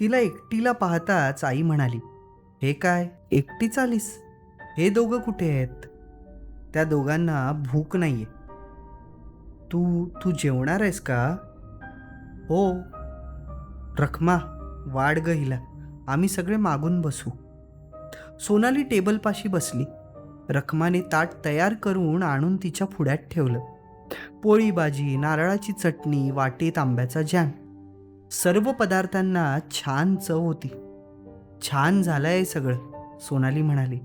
तिला एकटीला पाहताच आई म्हणाली हे काय एकटी चालीस हे दोघं कुठे आहेत? त्या दोघांना भूक नाही आहे तू तू जेवणार आहेस का? हो. रखमा वाढ ग हिला. आम्ही सगळे मागून बसू. सोनाली टेबलपाशी बसली. रखमाने ताट तयार करून आणून तिच्या पुढ्यात ठेवलं. पोळी भाजी नारळाची चटणी वाटेत आंब्याचा जॅम. सर्व पदार्थांना छान चव होती. छान झालंय सगळं सोनाली म्हणाली.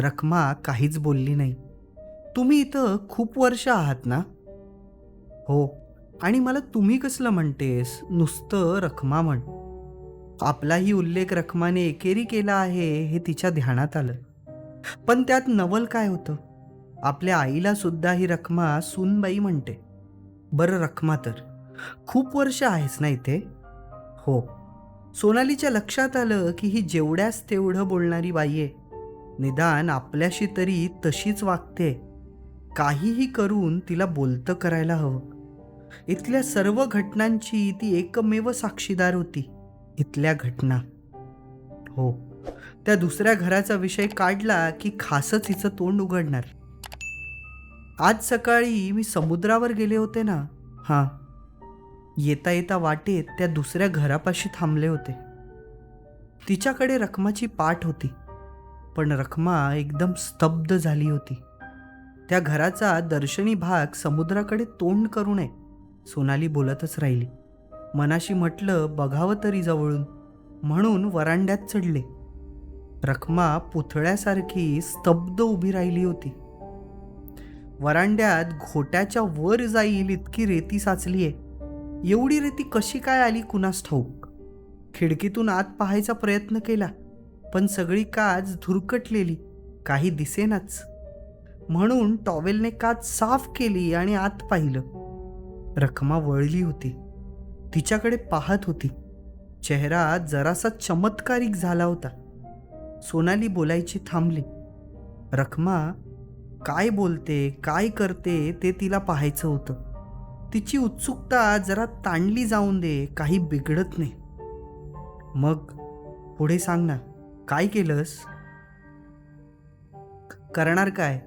रखमा काहीच बोलली नाही. तुम्ही इथं खूप वर्ष आहात ना? हो आणि मला तुम्ही कसलं म्हणतेस? नुसतं रखमा म्हण. आपलाही उल्लेख रखमाने एकेरी केला आहे हे तिच्या ध्यानात आलं. पण त्यात नवल काय होतं? आपल्या आईला सुद्धा ही रखमा सूनबाई म्हणते. बरं रखमा तर. खूप वर्ष आहेस ना इथे? हो. सोनालीच्या लक्षात आलं की ही जेवढ्याच तेवढं बोलणारी बाई आहे. निदान आपल्याशी तरी तशीच वागते. काहीही करून तिला बोलतं करायला हवं. इथल्या सर्व घटनांची ती एकमेव साक्षीदार होती. इथल्या घटना. हो. त्या दुसऱ्या घराचा विषय काढला की खासच हिचं तोंड उघडणार. आज सकाळी मी समुद्रावर गेले होते ना? हां. येता येता वाटेत त्या दुसऱ्या घरापाशी थांबले होते. तिच्याकडे रखमाची पाठ होती पण रखमा एकदम स्तब्ध झाली होती. त्या घराचा दर्शनी भाग समुद्राकडे तोंड करू नये सोनाली बोलतच राहिली. मनाशी म्हटलं बघावं तरी जवळून. म्हणून वरांड्यात चढले. रखमा पुतळ्यासारखी स्तब्ध उभी राहिली होती. वरांड्यात घोट्याच्या वर जाईल इतकी रेती साचली आहे एवढी रेती कशी काय आली कुणास ठाऊक? खिडकीतून आत पाहायचा प्रयत्न केला पण सगळी काच धुरकटलेली काही दिसेनाच. म्हणून टॉवेलने काच साफ केली आणि आत पाहिलं. रखमा वळली होती. तिच्याकडे पाहत होती. चेहरा जरासा चमत्कारिक झाला होता. सोनाली बोलायची थांबली. रखमा काय बोलते? काय करते? ते तिला पाहायचं होतं. तिची उत्सुकता जरा ताणली जाऊन दे काही बिघडत नाही. मग पुढे सांग ना काय केलंस? करणार काय?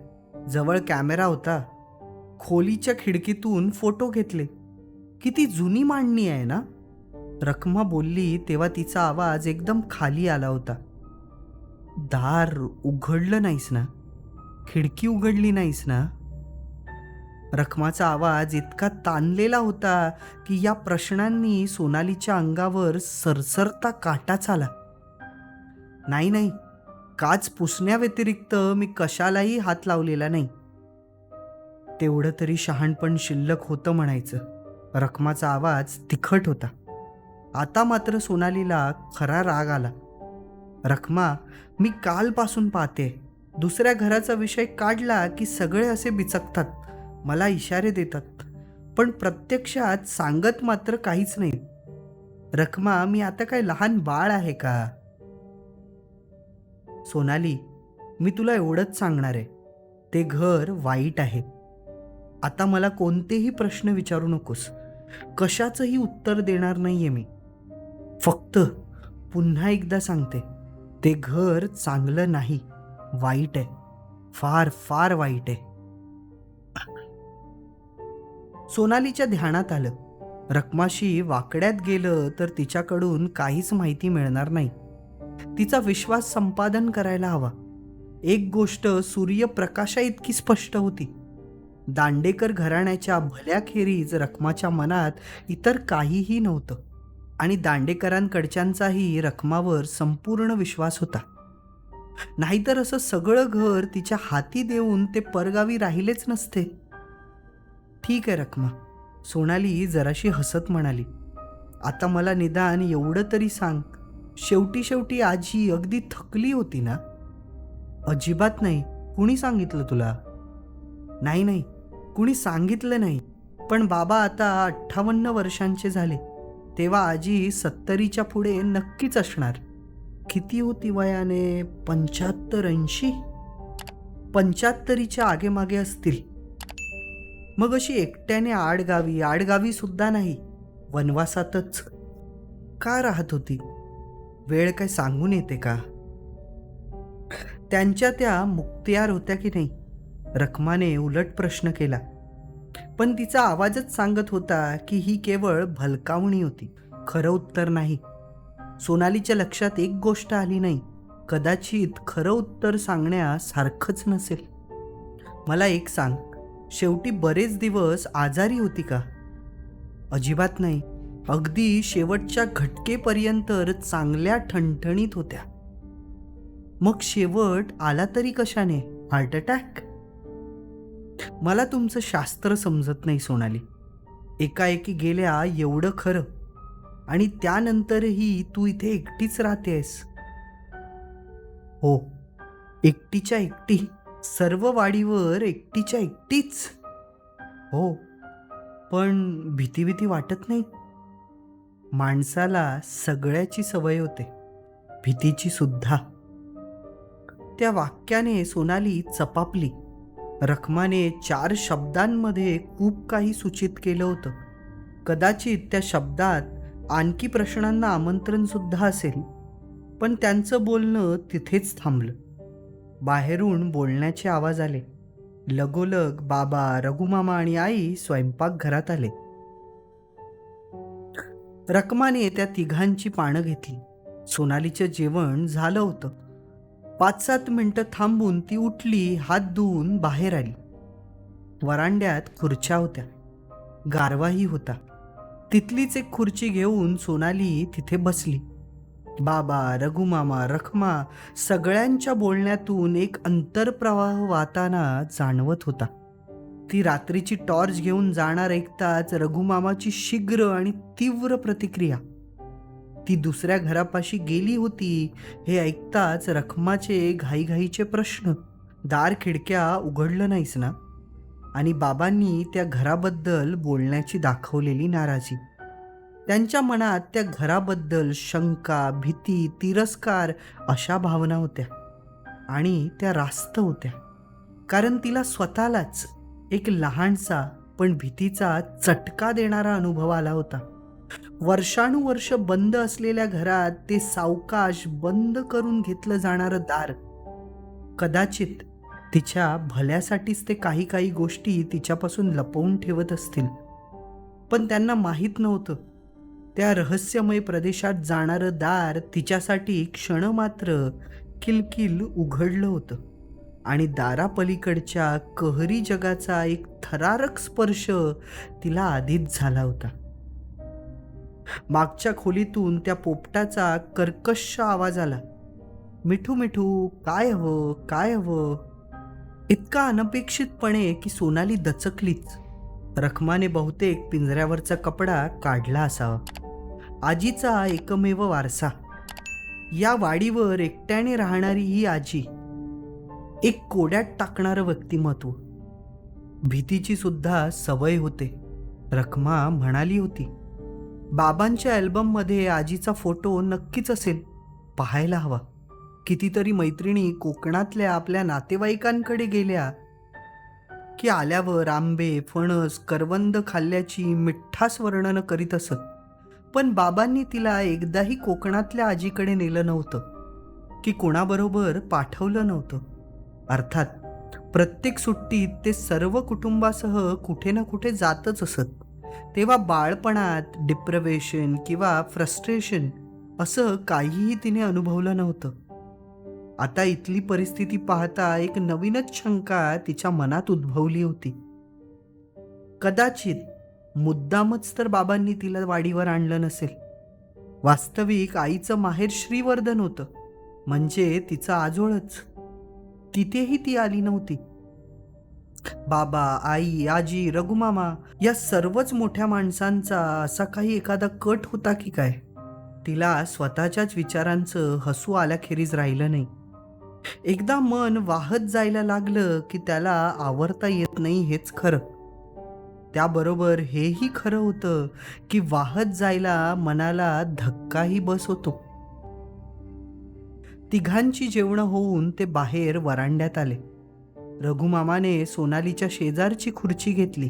जवळ कॅमेरा होता. खोलीच्या खिडकीतून फोटो घेतले. किती जुनी मांडणी आहे ना? रखमा बोलली तेव्हा तिचा आवाज एकदम खाली आला होता. दार उघडलं नाहीस ना? खिडकी उघडली नाहीस ना? रखमाचा आवाज इतका ताणलेला होता की या प्रश्नांनी सोनालीच्या अंगावर सरसरता काटाच आला. नाही नाही काच पुसण्याव्यतिरिक्त मी कशालाही हात लावलेला नाही. तेवढं तरी शहाणपण शिल्लक होतं म्हणायचं. रखमाचा आवाज तिखट होता. आता मात्र सोनालीला खरा राग आला. रखमा मी कालपासून पाहते दुसऱ्या घराचा विषय काढला की सगळे असे बिचकतात. मला इशारे देतात. पण प्रत्यक्षात सांगत मात्र काहीच नाही. रखमा मी आता काय लहान बाळ आहे का? सोनाली मी तुला एवढंच सांगणार आहे. ते घर वाईट आहे. आता मला कोणतेही प्रश्न विचारू नकोस. कशाचंही उत्तर देणार नाहीये मी. फक्त पुन्हा एकदा सांगते ते घर चांगलं नाही. वाईट आहे. फार फार वाईट आहे. सोनालीच्या ध्यानात आलं. रकमाशी वाकड्यात गेलं तर तिच्याकडून काहीच माहिती मिळणार नाही. तिचा विश्वास संपादन करायला हवा. एक गोष्ट सूर्यप्रकाशा इतकी स्पष्ट होती. दांडेकर घराण्याच्या भल्याखेरीज रकमाच्या मनात इतर काहीही नव्हतं आणि दांडेकरांकडच्यांचाही रकमावर संपूर्ण विश्वास होता. नाहीतर असं सगळं घर तिच्या हाती देऊन ते परगावी राहिलेच नसते. ठीक आहे रखमा. सोनाली जराशी हसत म्हणाली आता मला निदान एवढं तरी सांग. शेवटी शेवटी आजी अगदी थकली होती ना? अजिबात नाही. कुणी सांगितलं तुला? नाही नाही. कुणी सांगितलं नाही. पण बाबा आता अठ्ठावन्न वर्षांचे झाले. तेव्हा आजी सत्तरीच्या पुढे नक्कीच असणार. किती होती वयाने? पंच्याहत्तर ऐंशी? पंच्याहत्तरीच्या आगेमागे असतील. मग अशी एकट्याने आडगावी आडगावी सुद्धा नाही वनवासातच का राहत होती? वेळ काय सांगून येते का? त्यांच्या त्या मुक्तियार होत्या की नाही? रखमाने उलट प्रश्न केला. पण तिचा आवाजच सांगत होता की ही केवळ भलकावणी होती. खरं उत्तर नाही. सोनालीच्या लक्षात एक गोष्ट आली नाही. कदाचित खरं उत्तर सांगण्यासारखंच नसेल. मला एक सांग. शेवटी बरेच दिवस आजारी होती का? अजिबात नाही. अगदी शेवटच्या घटकेपर्यंत चांगल्या ठणठणीत होत्या. मग शेवट आला तरी कशाने? Heart attack? मला तुमचं शास्त्र समजत नाही सोनाली. एकाएकी गेल्या एवढं खरं. आणि त्यानंतरही तू इथे एकटीच राहतेस. हो. एकटीच्या एकटी. सर्व वाडीवर एकटीच्या एकटीच. हो पण भीती भीती वाटत नाही. माणसाला सगळ्याची सवय होते भीतीची सुद्धा. त्या वाक्याने सोनाली चपापली. रखमाने चार शब्दांमध्ये खूप काही सूचित केलं होतं. कदाचित त्या शब्दात आणखी प्रश्नांना आमंत्रण सुद्धा असेल पण त्यांचं बोलणं तिथेच थांबलं. बाहेरून बोलण्याचे आवाज आले. लगोलग बाबा रघुमामा आणि आई स्वयंपाकघरात आले. रकमाने त्या तिघांची पानं घेतली. सोनालीचं जेवण झालं होतं. पाच सात मिनटं थांबून ती उठली हात धुवून बाहेर आली. वरांड्यात खुर्च्या होत्या. गारवाही होता. तिथलीच एक खुर्ची घेऊन सोनाली तिथे बसली. बाबा रघुमामा रखमा सगळ्यांच्या बोलण्यातून एक अंतरप्रवाह वाहताना जाणवत होता. ती रात्रीची टॉर्च घेऊन जाणार ऐकताच रघुमामाची शीघ्र आणि तीव्र प्रतिक्रिया. ती दुसऱ्या घरापाशी गेली होती हे ऐकताच रखमाचे घाईघाईचे प्रश्न दार खिडक्या उघडलं नाहीस ना? आणि बाबांनी त्या घराबद्दल बोलण्याची दाखवलेली नाराजी. त्यांच्या मनात त्या घराबद्दल शंका भीती तिरस्कार अशा भावना होत्या. आणि त्या रास्त होत्या. कारण तिला स्वतःलाच एक लहानसा पण भीतीचा चटका देणारा अनुभव आला होता. वर्षानुवर्ष बंद असलेल्या घरात ते सावकाश बंद करून घेतलं जाणारं दार. कदाचित तिच्या भल्यासाठीच ते काही काही गोष्टी तिच्यापासून लपवून ठेवत असतील. पण त्यांना माहीत नव्हतं त्या रहस्यमय प्रदेशात जाणारं दार तिच्यासाठी क्षण मात्र किलकिल उघडलं होतं. आणि दारापलीकडच्या कहरी जगाचा एक थरारक स्पर्श तिला आधीच झाला होता. मागच्या खोलीतून त्या पोपटाचा कर्कश आवाज आला. मिठू मिठू काय हवं काय हवं? इतका अनपेक्षितपणे की सोनाली दचकलीच. रखमाने बहुतेक पिंजऱ्यावरचा कपडा काढला असावा. आजीचा एकमेव वारसा. या वाडीवर एकट्याने राहणारी ही आजी एक कोड्यात टाकणारं व्यक्तिमत्व. भीतीची सुद्धा सवय होते रखमा म्हणाली होती. बाबांच्या अल्बममध्ये आजीचा फोटो नक्कीच असेल पाहायला हवा. कितीतरी मैत्रिणी कोकणातल्या आपल्या नातेवाईकांकडे गेल्या की आल्यावर आंबे फणस करवंद खाल्ल्याची मिठ्ठास वर्णनं करीत असत. पण बाबांनी तिला एकदाही कोकणातल्या आजीकडे नेलं नव्हतं. की कोणाबरोबर पाठवलं नव्हतं. अर्थात प्रत्येक सुट्टीत ते सर्व कुटुंबासह कुठे ना कुठे जातच असत. तेव्हा बाळपणात डिप्रेवेशन किंवा फ्रस्ट्रेशन असं काहीही तिने अनुभवलं नव्हतं. आता इथली परिस्थिती पाहता एक नवीनच शंका तिच्या मनात उद्भवली होती. कदाचित मुद्दामच तर बाबांनी तिला वाडीवर आणलं नसेल. वास्तविक आईचं माहेर श्रीवर्धन होतं. म्हणजे तिचं आजोळच. तिथेही ती आली नव्हती. बाबा आई आजी रघुमामा या सर्वच मोठ्या माणसांचा असा काही एखादा कट होता की काय? तिला स्वतःच्याच विचारांचं हसू आल्याखेरीज राहिलं नाही. एकदा मन वाहत जायला लागलं की त्याला आवरता येत नाही हेच खरं. त्याबरोबर हेही खरं होतं की वाहत जायला मनाला धक्काही बस होतो. तिघांची जेवणं होऊन ते बाहेर वरांड्यात आले. रघुमामाने सोनालीच्या शेजारची खुर्ची घेतली.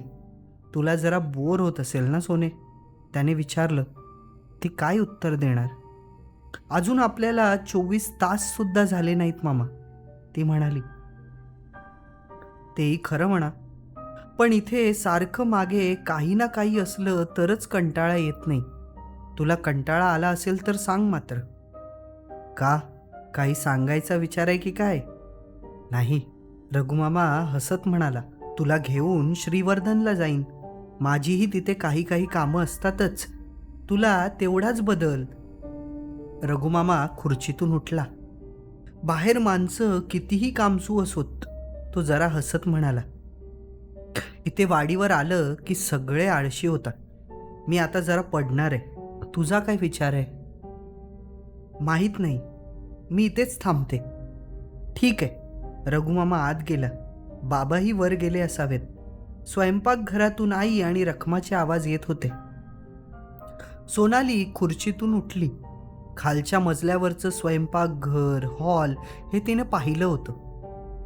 तुला जरा बोर होत असेल ना सोने? त्याने विचारलं. ती काय उत्तर देणार? अजून आपल्याला चोवीस तास सुद्धा झाले नाहीत मामा. ती म्हणाली. तेही खरं म्हणा. पण इथे सारखं मागे काही ना काही असलं तरच कंटाळा येत नाही. तुला कंटाळा आला असेल तर सांग मात्र. का? काही सांगायचा विचार आहे की काय? नाही. रघुमामा हसत म्हणाला तुला घेऊन श्रीवर्धनला जाईन. माझीही तिथे काही काही कामं असतातच. तुला तेवढाच बदल रघुमामा खुर्चीतून उठला. बाहेर माणसं कितीही कामसू असोत तो जरा हसत म्हणाला इथे वाडीवर आलं की सगळे आळशी होतात. मी आता जरा पडणार आहे. तुझा काय विचार आहे? माहीत नाही. मी इथेच थांबते. ठीक आहे. रघुमामा आत गेला. बाबाही वर गेले असावेत. स्वयंपाकघरातून आई आणि रखमाचे आवाज येत होते. सोनाली खुर्चीतून उठली. खालच्या मजल्यावरचं स्वयंपाकघर हॉल हे तिने पाहिलं होतं.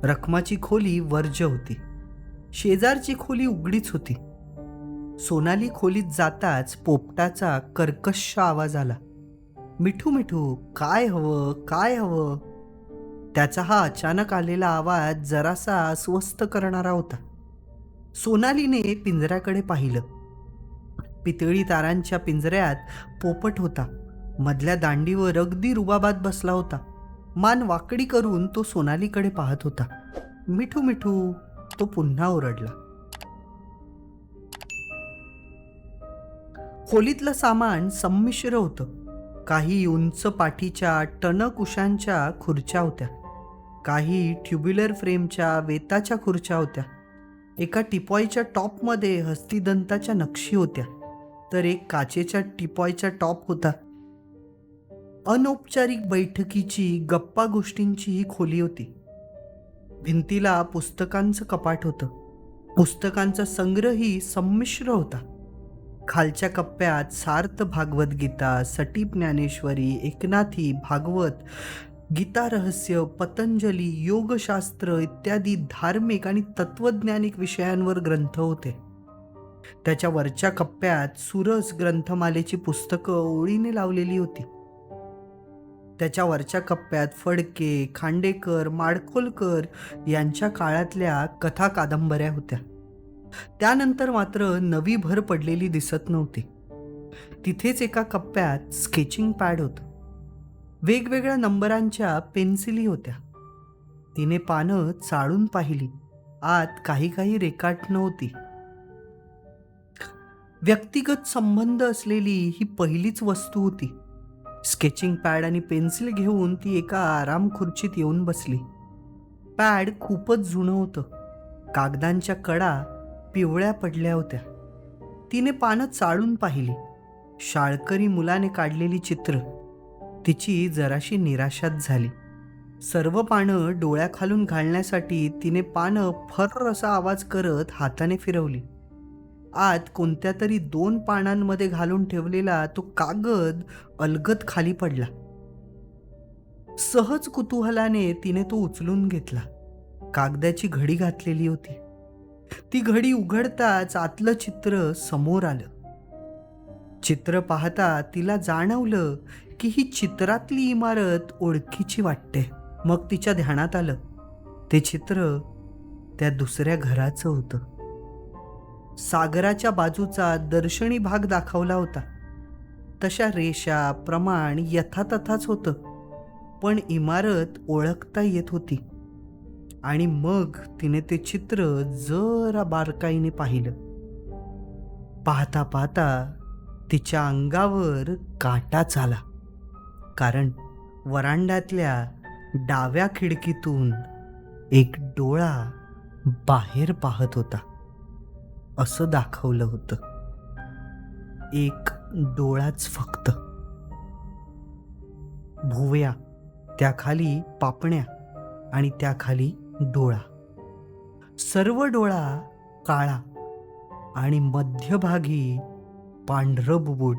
रखमाची खोली वर्ज होती. शेजारची खोली उघडीच होती. सोनाली खोलीत जाताच पोपटाचा कर्कश आवाज आला. मिठू मिठू काय हवं काय हवं? त्याचा हा अचानक आलेला आवाज जरासा अस्वस्थ करणारा होता. सोनालीने पिंजऱ्याकडे पाहिलं. पितळी तारांच्या पिंजऱ्यात पोपट होता. मधल्या दांडीवर अगदी रुबाबात बसला होता. मान वाकडी करून तो सोनालीकडे पाहत होता. मिठू मिठू तो पुन्हा ओरडला. खोलीतलं सामान संमिश्र होतं. काही उंच पाठीच्या टणक उशांच्या खुर्च्या होत्या. काही ट्युब्युलर फ्रेमच्या वेताच्या खुर्च्या होत्या. एका टिपॉयच्या टॉपमध्ये हस्तिदंताच्या नक्षी होत्या. तर एक काचेच्या टिपॉयचा टॉप होता. अनौपचारिक बैठकीची गप्पा गोष्टींची ही खोली होती. भिंतीला पुस्तकांचं कपाट होतं. पुस्तकांचा संग्रही संमिश्र होता. खालच्या कप्प्यात सार्थ भागवत गीता सटी ज्ञानेश्वरी एकनाथी भागवत गीता रहस्य पतंजली योगशास्त्र इत्यादी धार्मिक आणि तत्वज्ञानिक विषयांवर ग्रंथ होते. त्याच्या वरच्या कप्प्यात सुरस ग्रंथमालेची पुस्तकं ओळीने लावलेली होती. त्याच्या वरच्या कप्प्यात फडके खांडेकर माडखोलकर यांच्या काळातल्या कथा कादंबऱ्या होत्या. त्यानंतर मात्र नवी भर पडलेली दिसत नव्हती. तिथेच एका कप्प्यात स्केचिंग पॅड होतं. वेगवेगळ्या नंबरांच्या पेन्सिली होत्या. तिने पानं चाळून पाहिली. आत काही काही रेखाट नव्हती. व्यक्तिगत संबंध असलेली ही पहिलीच वस्तू होती. स्केचिंग पॅड आणि पेन्सिल घेऊन ती एका आराम खुर्चीत येऊन बसली. पॅड खूपच जुनं होतं. कागदांच्या कडा पिवळ्या पडल्या होत्या. तिने पानं चाळून पाहिली. शाळकरी मुलाने काढलेली चित्र. तिची जराशी निराशात झाली. सर्व पानं डोळ्याखालून घालण्यासाठी तिने पानं फर्र असा आवाज करत हाताने फिरवली. आत कोणत्या तरी दोन पानांमध्ये घालून ठेवलेला तो कागद अलगत खाली पडला. सहज कुतूहलाने तिने तो उचलून घेतला. कागदाची घडी घातलेली होती. ती घडी उघडताच आतलं चित्र समोर आलं. चित्र पाहता तिला जाणवलं की ही चित्रातली इमारत ओळखीची वाटते. मग तिच्या ध्यानात आलं. ते चित्र त्या दुसऱ्या घराचं होतं. सागराच्या बाजूचा दर्शनी भाग दाखवला होता. तशा रेषा प्रमाण यथातथाच होतं पण इमारत ओळखता येत होती. आणि मग तिने ते चित्र जरा बारकाईने पाहिलं. पाहता पाहता तिच्या अंगावर काटा चाला कारण वरांड्यातल्या डाव्या खिडकीतून एक डोळा बाहेर पाहत होता. असं दाखवलं होतं. एक डोळाच फक्त. भुवया त्याखाली पापण्या आणि त्याखाली डोळा. सर्व डोळा काळा आणि मध्यभागी पांढरं बुबुट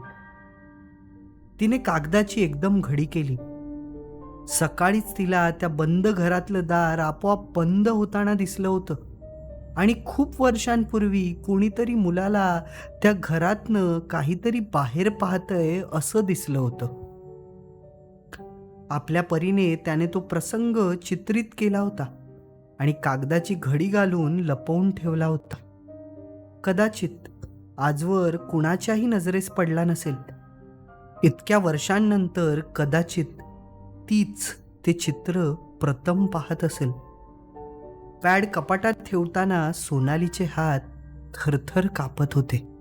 तिने कागदाची एकदम घडी केली. सकाळीच तिला त्या बंद घरातलं दार आपोआप बंद होताना दिसलं होतं. आणि खूप वर्षांपूर्वी कोणीतरी मुलाला त्या घरातनं काहीतरी बाहेर पाहतंय असं दिसलं होतं. आपल्या परीने त्याने तो प्रसंग चित्रित केला होता आणि कागदाची घडी घालून लपवून ठेवला होता. कदाचित आजवर कुणाच्याही नजरेस पडला नसेल. इतक्या वर्षांनंतर कदाचित तीच ते चित्र प्रथम पाहत असेल. पॅड कपाटात ठेवताना सोनालीचे हात थरथर कापत होते.